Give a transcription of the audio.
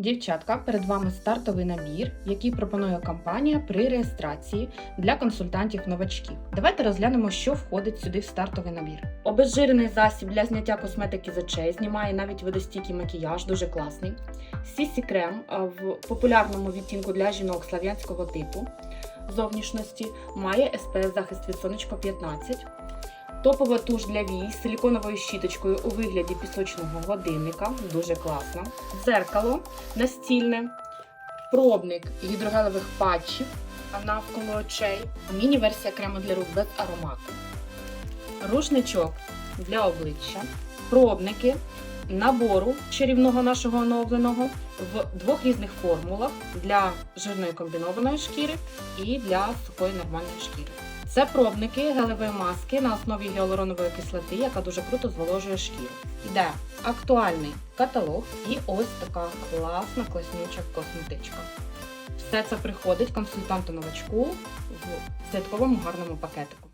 Дівчатка, перед вами стартовий набір, який пропонує компанія при реєстрації для консультантів-новачків. Давайте розглянемо, що входить сюди в стартовий набір. Обезжирений засіб для зняття косметики з очей, знімає навіть водостійкий макіяж, дуже класний. Сісі крем в популярному відтінку для жінок слав'янського типу зовнішності, має SPF захист від сонечко 15. Топова туш для вій з силіконовою щіточкою у вигляді пісочного годинника. Дуже класно. Дзеркало настільне, пробник гідрогелевих патчів навколо очей, міні-версія крему для рук без аромату, рушничок для обличчя, пробники набору чарівного нашого оновленого в двох різних формулах для жирної комбінованої шкіри і для сухої нормальної шкіри. Це пробники гелевої маски на основі гіалуронової кислоти, яка дуже круто зволожує шкіру. Іде актуальний каталог і ось така класна класнюча косметичка. Все це приходить консультанту новачку в святковому гарному пакетику.